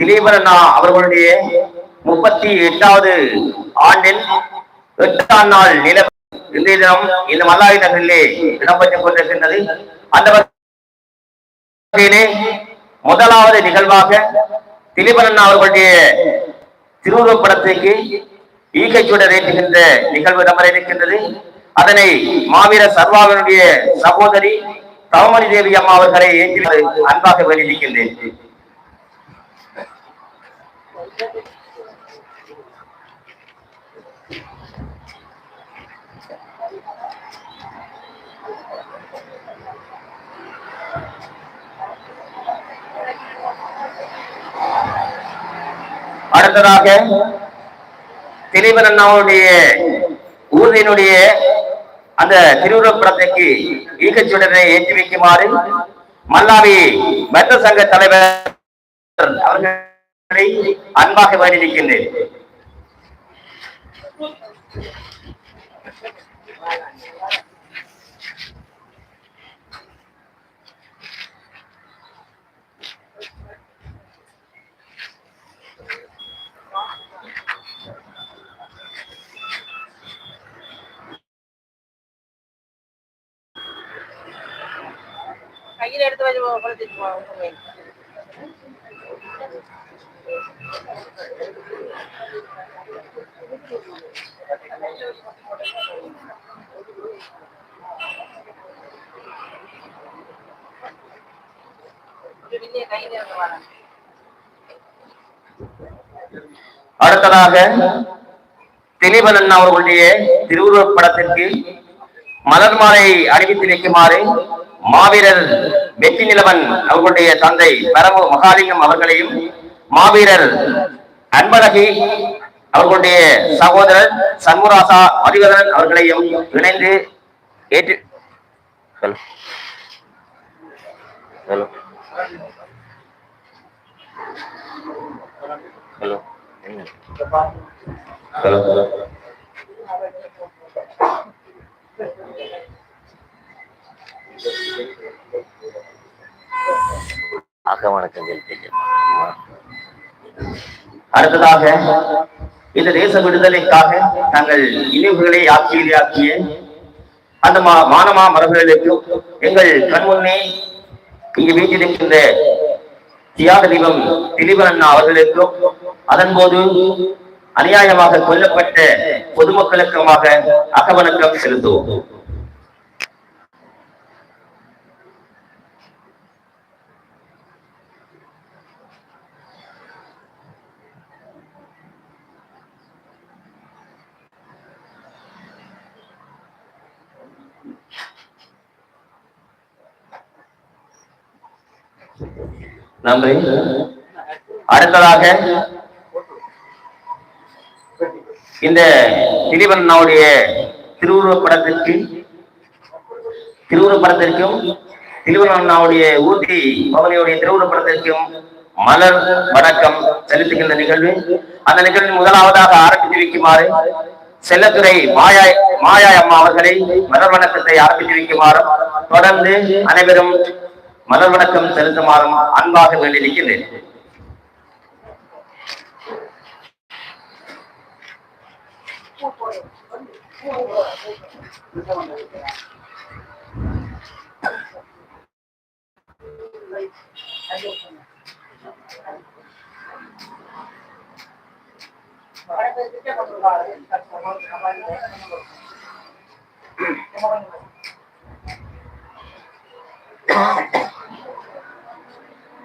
திலீபரண்ணா அவர்களுடைய முப்பத்தி எட்டாவது ஆண்டில் எட்டாம் நாள் நில இன்றைய தினம் இந்த மல்லாவி நகரிலே இடம்பெற்றுக் கொண்டிருக்கின்றது. அந்த வகையிலே முதலாவது நிகழ்வாக திலீபரண்ணா அவர்களுடைய திருவுருவப் படத்திற்கு ஈகைச்சுடர் ஏற்றுகின்ற நிகழ்வு இடம்பெற இருக்கின்றது. அதனை மாவீர சர்வாவினுடைய சகோதரி தவமணி தேவி அம்மா அவர்களை ஏற்றி அன்பாக வெளியிருக்கின்றேன் அடுத்ததாக திரிவரன் அண்ணாவுடைய ஊர்தியினுடைய அந்த திருவுருவப்படத்திற்கு ஈகச்சுடனை ஏற்றி வைக்குமாறு மல்லாவி மத்த சங்க தலைவர் அவர்கள் അൻപാഹി പരിചരിക്കുന്നത് കയ്യിലെടുത്ത് വരുമ്പോൾ തിരിച്ചു പോകും அடுத்ததாக திலீபன் அண்ணா அவர்களுடைய திருவுருவப் படத்திற்கு மலர் மாலை அணிவித்து வைக்குமாறு மாவீரர் வெற்றி நிலவன் அவர்களுடைய தந்தை பரமு மகாலிங்கம் அவர்களையும் மாவீரர் அன்பழகி அவர்களுடைய சகோதரர் சண்முராசா மதிவதன் அவர்களையும் இணைந்து ஏற்று hello. Hello. Hello. Hello hello. அக அடுத்ததாக இந்த தேச விடுதலைக்காக நாங்கள் இனிவுகளை ஆக்கிய அந்த மானமா மரபுகளுக்கும் எங்கள் கண்முன்னே இங்கு வீட்டிருக்கின்ற தியாக தீபம் திலீபன் அண்ணா அவர்களுக்கும் அதன் போது அநியாயமாக கொல்லப்பட்ட பொதுமக்களுக்குமாக அகவணக்கம் செலுத்துவோம். நன்றி. அடுத்ததாக இந்த திரிவண்ணாவுடைய திருவுருவப்படத்திற்கு திருவுருவப்படத்திற்கும் படத்திற்கு ஊர்தி பவனியுடைய திருவுருவப்படத்திற்கும் மலர் வணக்கம் செலுத்துகின்ற நிகழ்வு. அந்த நிகழ்வின் முதலாவதாக ஆரம்பித்து வைக்குமாறு செல்லத்துறை மாயாய் மாயா அம்மா அவர்களை மலர் வணக்கத்தை ஆரம்பித்து வைக்குமாறும் தொடர்ந்து அனைவரும் மலர் வணக்கம் செலுத்துமாறும் அன்பாக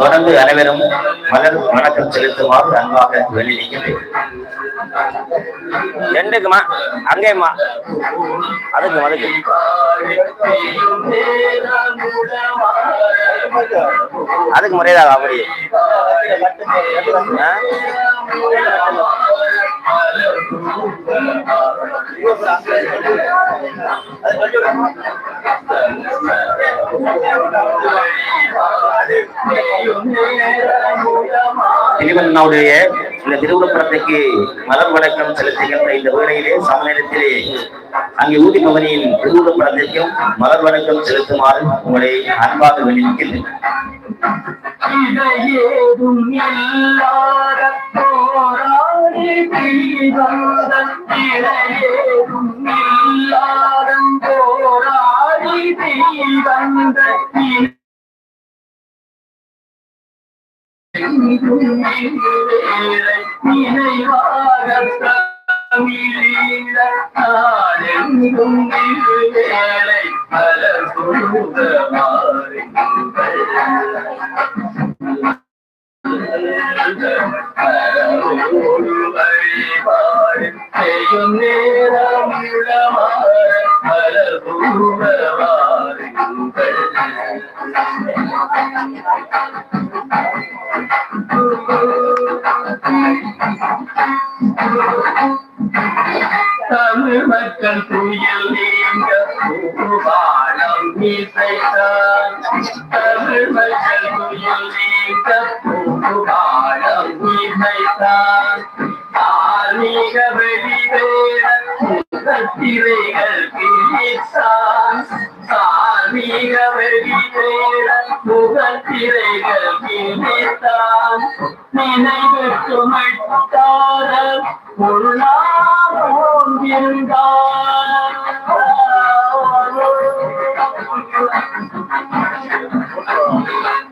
தொடர்ந்து அனைவரும் மலர் வணக்கம் செலுத்துமாறு அன்பாக வெளியிடுகிறேன். ரெண்டுக்குமா? அங்கேயுமா அதுக்கு அதுக்கு அதுக்கு முறையதாக அப்படி? ஆ? திருவண்ணாவுடைய இந்த திருவுருப்படத்துக்கு மலர் வணக்கம் செலுத்துகின்ற இந்த வேளையிலே சமநேரத்திலே அங்கே ஊதி பவனியின் திருவுருப்படத்திற்கும் மலர் வணக்கம் செலுத்துமாறு உங்களை அன்பாக வேண்டியிருக்கின்றேன் இதையேதும் இல்லாத போராடி தீவந்த இதையேதும் இல்லாத போராடி தீவந்த நினைவாக தமிழீழ நாடெங்கும் வேலை பல செய்யும் நேரம் தமிழ் மக்கள் துயில் நீங்க பூபாலம் இசைத்தான் தமிழ் மக்கள் துயில் நீங்க பூபாலம் இசைத்தான் ஆன்மீக வெளிவேட முகத்திரைகள் கிழித்தான் ஆன்மீக வெளிவேட முகத்திரைகள் கிழித்தான் நினைவுக்கு மட்டார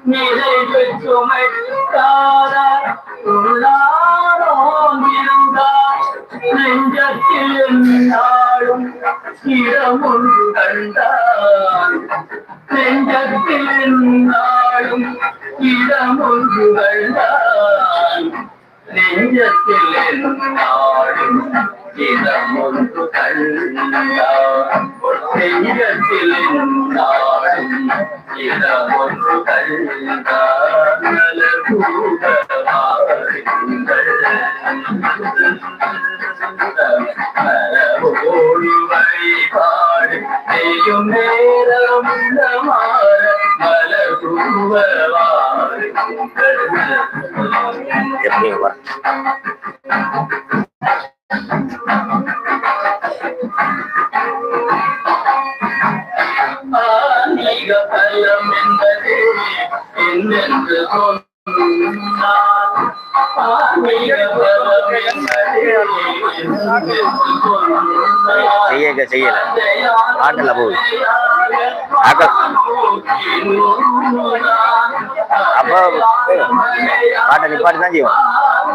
நிலை சுமட்டார உள்ளாரோங்கிருந்தார் நெஞ்சத்தில் என்னாலும் இடமொன்று கண்டார் நெஞ்சத்தில் என்னாலும் இடமொன்று கண்டார். நெஞ்சத்தில் என்னாலும் இடமொன்று கண்டான் நெஞ்சத்தில் என்னாலும் இடமொன்று வழிபாடு செய்யும் நேரம் எப்படி ஆன்மீக பலம் என்பது என்னென்று ஆன்மீக செய்யல. ஆட்டல போகுது ஆக்க- அப்போ பாட்டை நிப்பாட்டி தான் செய்வோம்.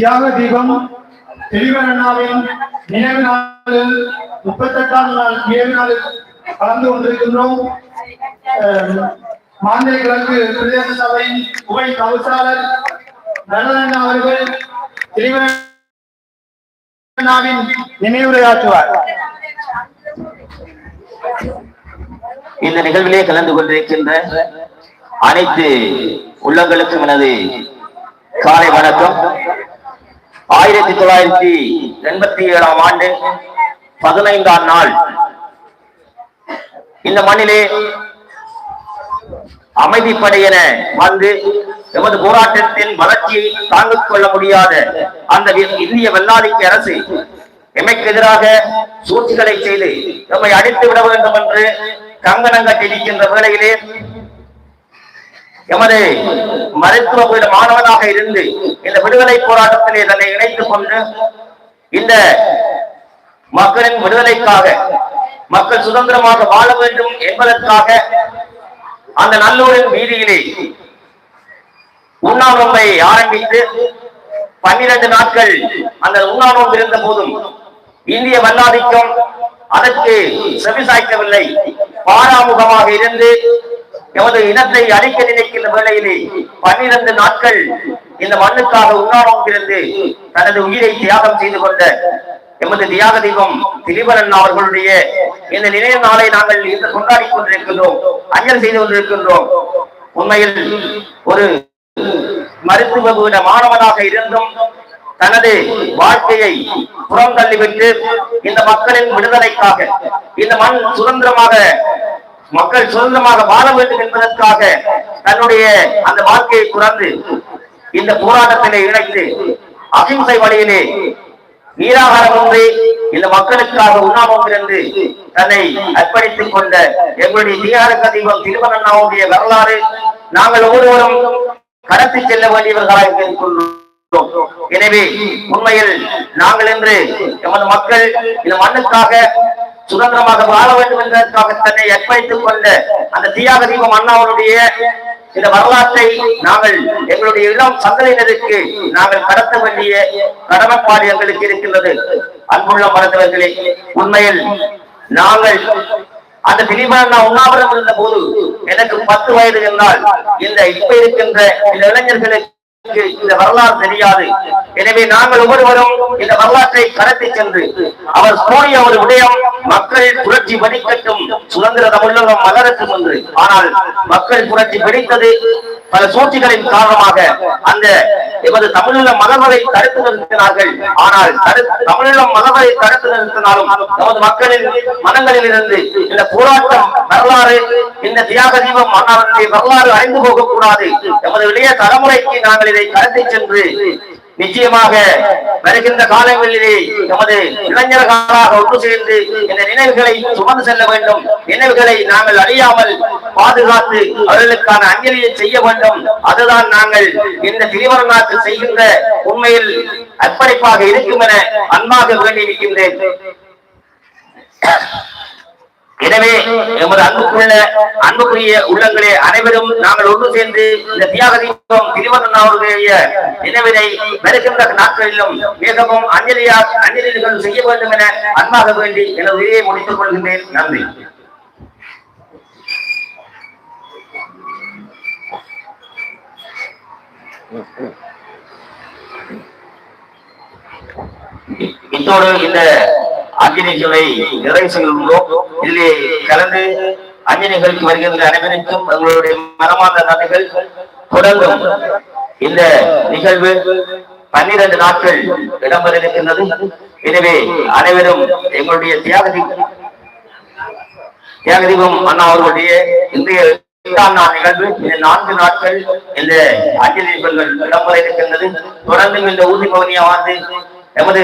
தியாக தீபம் திரிவரண்ணாவின் நினைவு நாளில் முப்பத்தெட்டாம் நாள் நினைவு நாளில் கலந்து கொண்டிருக்கின்றோம். அஹ், மாந்தை கிழக்கு பிரதேச சபையின் உபை தவிசாளர் நடனண்ணா அவர்கள் திரிவனாவின் நினைவுரையாற்றுவார். இந்த நிகழ்விலே கலந்து கொண்டிருக்கின்ற அனைத்து உள்ளங்களுக்கும் எனது காலை வணக்கம். ஆயிரத்தி தொள்ளாயிரத்தி எண்பத்தி ஏழாம் ஆண்டு பதினைந்தாம் நாள். இந்த மண்ணிலே அமைதிப்படையென வந்து எமது போராட்டத்தின் வளர்ச்சியை தாங்கிக் கொள்ள முடியாத அந்த வி- இந்திய வெள்ளாளிக்கு அரசு எமைக்கு எதிராக சூழ்ச்சிகளை செய்து நம்மை அடித்து விட வேண்டும் என்று கங்கணம் கட்டியிருக்கின்ற வேளையிலே எமது மருத்துவ பீட மாணவனாக இருந்து இந்த விடுதலை போராட்டத்திலே தன்னை இணைத்துக் கொண்டு இந்த மக்களின் விடுதலைக்காக மக்கள் சுதந்திரமாக வாழ வேண்டும் என்பதற்காக அந்த நல்லூரின் வீதியிலே உண்ணாநோம்பை ஆரம்பித்து பன்னிரண்டு நாட்கள் அந்த உண்ணாநோம்பு இருந்த போதும் இந்திய வல்லாதிக்கம் அதற்கு செவிசாய்க்கவில்லை. பாராமுகமாக இருந்து எமது இனத்தை அழிக்க நினைக்கின்ற வேளையிலே பன்னிரண்டு நாட்கள் இந்த மண்ணுக்காக உண்ணாநோம்பு இருந்து தனது உயிரை தியாகம் செய்து கொண்ட எமது தியாக தெய்வம் திரிபரன் அவர்களுடைய இந்த நினைவு நாளை நாங்கள் இன்று கொண்டாடி கொண்டிருக்கின்றோம் அஞ்சல் செய்து கொண்டிருக்கின்றோம். உண்மையில் ஒரு மருத்துவ மாணவனாக இருந்தும் தனது வாழ்க்கையை புறம் தள்ளிவிட்டு இந்த மக்களின் விடுதலைக்காக இந்த மண் சுதந்திரமாக மக்கள் சுதந்திரமாக வாழ வேண்டும் என்பதற்காக தன்னுடைய அந்த வாழ்க்கையை துறந்து இந்த போராட்டத்திலே இணைத்து அகிம்சை வழியிலே நீராகாரம் ஒன்றே இந்த மக்களுக்காக உண்ணாமல் என்று தன்னை அர்ப்பணித்துக் கொண்ட எங்களுடைய தியாக தெய்வம் திருமணண்ணாவுடைய வரலாறு நாங்கள் ஒவ்வொருவரும் கடத்தி செல்ல வேண்டியவர்களாக இருக்கின்றோம். எனவே உண்மையில் நாங்கள் என்று எமது மக்கள் இந்த மண்ணுக்காக சுதந்திரமாக வாழ வேண்டும் என்பதற்காக தன்னை அர்ப்பணித்துக் கொண்ட அந்த தியாக தீபம் அண்ணாவுடைய இந்த வரலாற்றை நாங்கள் எங்களுடைய இளம் சந்ததியினருக்கு நாங்கள் கடத்த வேண்டிய கடமைப்பாடு எங்களுக்கு இருக்கின்றது. அன்புள்ள மருத்துவர்களே உண்மையில் நாங்கள் அந்த திலீபன் நான் உண்ணாவிரம் இருந்த போது எனக்கு பத்து வயது என்றால் இந்த இப்ப இருக்கின்ற இந்த இளைஞர்களுக்கு இந்த வரலாறு தெரியாது. எனவே நாங்கள் ஒவ்வொருவரும் இந்த வரலாற்றை கடத்தி சென்று அவர் கூறிய ஒரு விடயம் மக்கள் புரட்சி வெடிக்கட்டும் சுதந்திர தமிழகம் மலரட்டும் என்று. ஆனால் மக்கள் புரட்சி வெடித்தது பல சூழ்ச்சிகளின் காரணமாக அந்த எமது தமிழீழ மதங்களை தடுத்து நிறுத்தினார்கள். ஆனால் தமிழீழ மதங்களை தடுத்து நிறுத்தினாலும் நமது மக்களின் மனங்களில் இருந்து இந்த போராட்டம் வரலாறு இந்த தியாக தீபம் அண்ணாவினுடைய வரலாறு அழிந்து போகக்கூடாது. எமது இளைய தலைமுறைக்கு நாங்கள் இதை கடத்தி சென்று நிச்சயமாக வருகின்ற காலங்களிலே நமது இளைஞர்களாக ஒன்று சேர்ந்து இந்த நினைவுகளை சுமந்து செல்ல வேண்டும். நினைவுகளை நாங்கள் அழியாமல் பாதுகாத்து அவர்களுக்கான அஞ்சலியை செய்ய வேண்டும். அதுதான் நாங்கள் இந்த திரிவரநாட்டு செய்கின்ற உண்மையில் அர்ப்பணிப்பாக இருக்கும் என அன்பாக வேண்டி நிற்கின்றேன் எனவே எமது அன்புக்குள்ள அன்புக்குரிய உள்ளங்களே அனைவரும் நாங்கள் ஒன்று சேர்ந்து இந்த தியாக தீபம் திருவண்ணாவுடைய நினைவினை வருகின்ற நாட்களிலும் மிகவும் அஞ்சலியா அஞ்சலிகள் செய்ய வேண்டும் என அன்பாக வேண்டி எனது உரையை முடித்துக் கொள்கின்றேன். நன்றி. இத்தோடு இந்த அஞ்சலிகளை நிறைவு செய்கின்றோம் இதிலே கலந்து அஞ்சலிகளுக்கு வருகின்ற அனைவருக்கும் எங்களுடைய மனமார்ந்த நன்றிகள். தொடங்கும் இந்த நிகழ்வு பன்னிரண்டு நாட்கள் இடம்பெற இருக்கின்றது எனவே அனைவரும் எங்களுடைய தியாகதி தியாகதீபம் அண்ணா அவர்களுடைய இன்றைய எட்டாம் நாள் நிகழ்வு. இந்த நான்கு நாட்கள் இந்த அஞ்சலி நிகழ்வுகள் இடம்பெற இருக்கின்றது. தொடர்ந்து இந்த ஊதி பகுதியை வாழ்ந்து எமது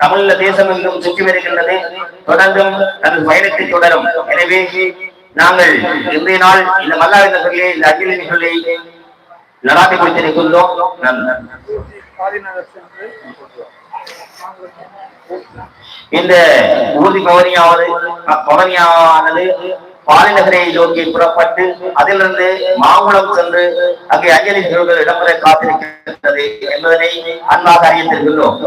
தமிழ் தேசம் எங்கும் சுற்றி வருகின்றது. தொடர்ந்தும் தனது பயணத்தை தொடரும். எனவே நாங்கள் இன்றைய நாள் இந்த மல்லாவி நகரிலே இந்த அஞ்சலி நிகழ்வை நடாத்தி கொடுத்திருக்கின்றோம் நன்றி. இந்த ஊர்தி பவனியாவது பவனியானது பாலிநகரை நோக்கி புறப்பட்டு அதிலிருந்து மாங்குளம் சென்று அங்கே அஞ்சலி நிகழ்வுகள் இடம்பெற காத்திருக்கின்றது என்பதனை அன்பாக அறியத்திருக்கின்றோம்.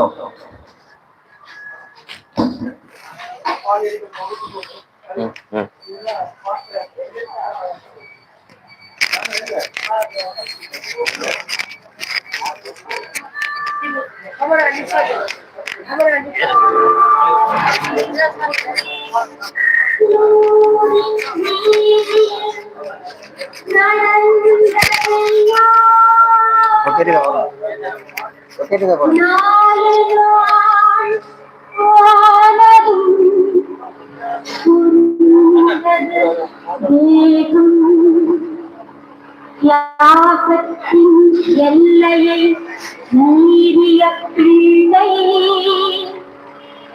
தியாகத்தின் எல்லையை மீறிய பிள்ளை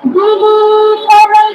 திடீரெனை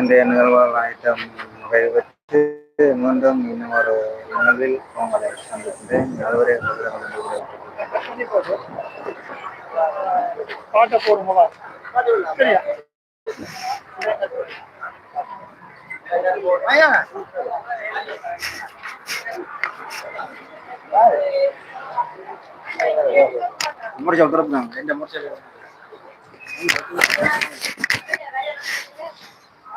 இன்றைய நிகழ்வுகள் ஐட்டம் நிறைவேற்றி மீண்டும் இன்னும் ஒரு நிகழ்வில் உங்களை சந்திக்கின்றேன். அதுவரை பாட்டை போடுங்களா சரியா முடிச்ச திருப்பினாங்க எந்த முடிச்ச